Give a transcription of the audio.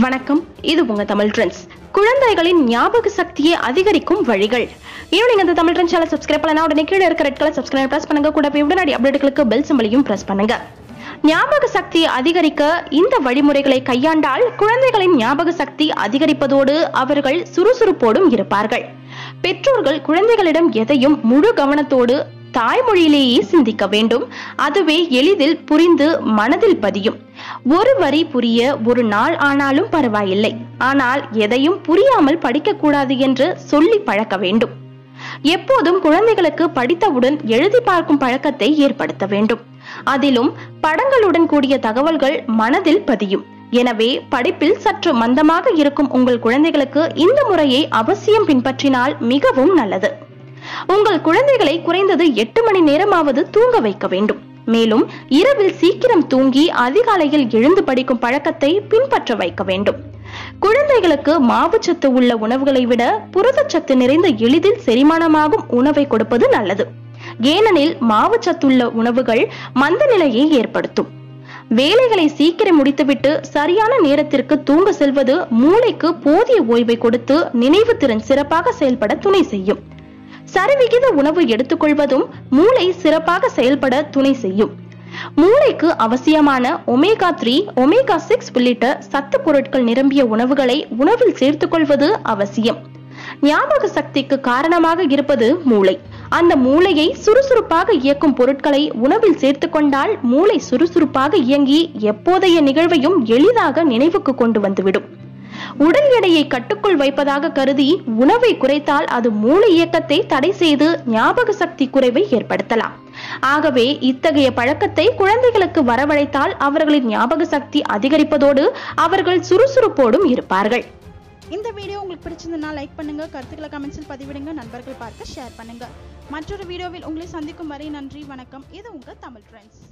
வணக்கம். இது உங்க தமிழ் ட்ரெண்ட்ஸ். குழந்தைகளின் ஞாபக சக்தியை அதிகரிக்கும் வழிகள். இன்னும் நீங்க இந்த தமிழ் ட்ரெண்ட் சேனல் சப்ஸ்கிரைப் பண்ணலாம் உடனே கீழே இருக்கிற ரெட் கலர் சப்ஸ்கிரைப் பிரஸ் பண்ணுங்க. கூடவே உடனடி அப்டேட்டுகளுக்கு பெல் சிம்பலையும் பிரஸ் பண்ணுங்க. ஞாபக சக்தியை அதிகரிக்க இந்த வழிமுறைகளை கையாண்டால் குழந்தைகளின் ஞாபக சக்தி அதிகரிப்பதோடு அவர்கள் சுறுசுறுப்போடும் இருப்பார்கள். பெற்றோர்கள் குழந்தைகளிடம் எதையும் முழு கவனத்தோடு தாய்மொழியிலேயே சிந்திக்க வேண்டும். அதுவே எளிதில் புரிந்து மனதில் பதியும். ஒரு வரி புரிய ஒரு நாள் ஆனாலும் பரவாயில்லை. ஆனால் எதையும் புரியாமல் படிக்கக்கூடாது என்று சொல்லி பழக்க வேண்டும். எப்போதும் குழந்தைகளுக்கு படித்தவுடன் எழுதி பார்க்கும் பழக்கத்தை ஏற்படுத்த வேண்டும். அதிலும் படங்களுடன் கூடிய தகவல்கள் மனதில் பதியும். எனவே படிப்பில் சற்று மந்தமாக இருக்கும் உங்கள் குழந்தைகளுக்கு இந்த முறையை அவசியம் பின்பற்றினால் மிகவும் நல்லது. உங்கள் குழந்தைகளை குறைந்தது எட்டு மணி நேரமாவது தூங்க வைக்க வேண்டும். மேலும் இரவில் சீக்கிரம் தூங்கி அதிகாலையில் எழுந்து படிக்கும் பழக்கத்தை பின்பற்ற வைக்க வேண்டும். குழந்தைகளுக்கு மாவுச்சத்து உள்ள உணவுகளை விட புரதச்சத்து நிறைந்த எளிதில் செரிமானமாகும் உணவை கொடுப்பது நல்லது. ஏனெனில் மாவுச்சத்துள்ள உணவுகள் மந்த நிலையை ஏற்படுத்தும். வேலைகளை சீக்கிரம் முடித்துவிட்டு சரியான நேரத்திற்கு தூங்க செல்வது மூளைக்கு போதிய ஓய்வை கொடுத்து நினைவு திறன் சிறப்பாக செயல்பட துணை செய்யும். சரிவிகித உணவு எடுத்துக்கொள்வதும் மூளை சிறப்பாக செயல்பட துணை செய்யும். மூளைக்கு அவசியமான ஒமேகா த்ரீ ஒமேகா சிக்ஸ் உள்ளிட்ட சத்து பொருட்கள் நிரம்பிய உணவுகளை உணவில் சேர்த்துக் கொள்வது அவசியம். ஞாபக சக்திக்கு காரணமாக இருப்பது மூளை. அந்த மூளையை சுறுசுறுப்பாக இயக்கும் பொருட்களை உணவில் சேர்த்து கொண்டால் மூளை சுறுசுறுப்பாக இயங்கி எப்போதைய நிகழ்வையும் எளிதாக நினைவுக்கு கொண்டு வந்துவிடும். உடல் எடையை கட்டுக்குள் வைப்பதாக கருதி உணவை குறைத்தால் அது மூளை இயக்கத்தை தடை செய்து ஞாபக சக்தி குறைவை ஏற்படுத்தலாம். ஆகவே இத்தகைய பழக்கத்தை குழந்தைகளுக்கு வரவழைத்தால் அவர்களின் ஞாபக சக்தி அதிகரிப்பதோடு அவர்கள் சுறுசுறுப்போடும் இருப்பார்கள். இந்த வீடியோ உங்களுக்கு பிடிச்சிருந்தனா லைக் பண்ணுங்க கருத்துக்களை கமெண்ட்ஸில் பதிவிடுங்க நண்பர்கள் பார்த்து ஷேர் பண்ணுங்க. மற்றொரு வீடியோவில் உங்களை சந்திக்கும் வரை நன்றி வணக்கம். இது உங்க தமிழ் ஃப்ரெண்ட்ஸ்